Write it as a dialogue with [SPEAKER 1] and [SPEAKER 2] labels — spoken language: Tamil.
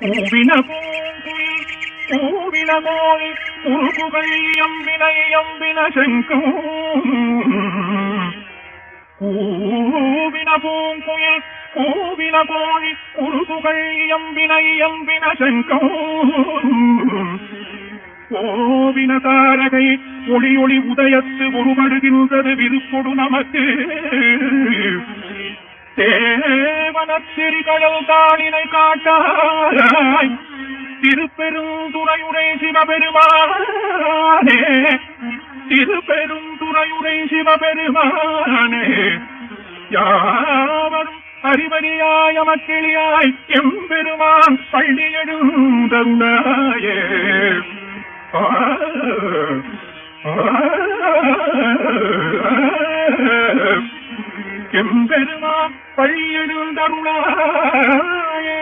[SPEAKER 1] பூவின பூங்குயில் பூவின கோழி உருகுகள் எம்பினை எம்பின சங்கம் கூவின பூங்குயில் கூவின கோழி உருகுகள் எம்பினை எம்பின சங்கம் கோவின தாரகை ஒளி ஒளி உதயத்து உருவடுகின்றது விருப்பொடு நமக்கு தேவனத்திரி கடல் தாளினை காட்டாய் திருப்பெரும் துறையுடை சிவபெருமானே. திருப்பெரும் துறையுடை சிவபெருமானே. யாவரும் அறிவறியாய் அமக்கிளியாய் எம்பெருமான் பள்ளி எழுந்தாயே ஆ. எம்பெருமான் பழியெழுந்தருளாயே